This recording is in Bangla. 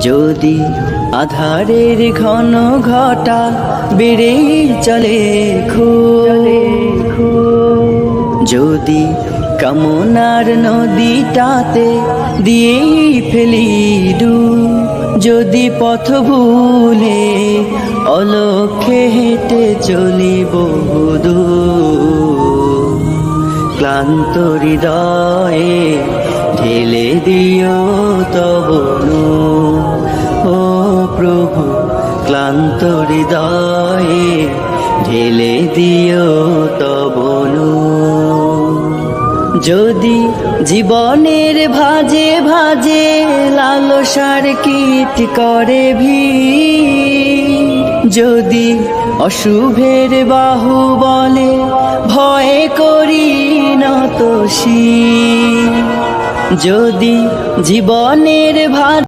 যদি আধারের ঘন ঘটা বেড়ে চলে খোলে যদি কামনার নদীটাতে দিয়ে ফেলি ডু যদি পথ ভুলে অলক্ষে হেঁটে চলি বহুদূর ক্লান্ত হৃদয়ে ঢেলে দিও তবনু ক্লান্ত হৃদয়ে ঢেলে দিও তবনু যদি জীবনের ভাজে ভাজে লালসার কীট করে ভি যদি অশুভের বাহু বলে ভয় করি নতশি যদি জীবনের ভাজ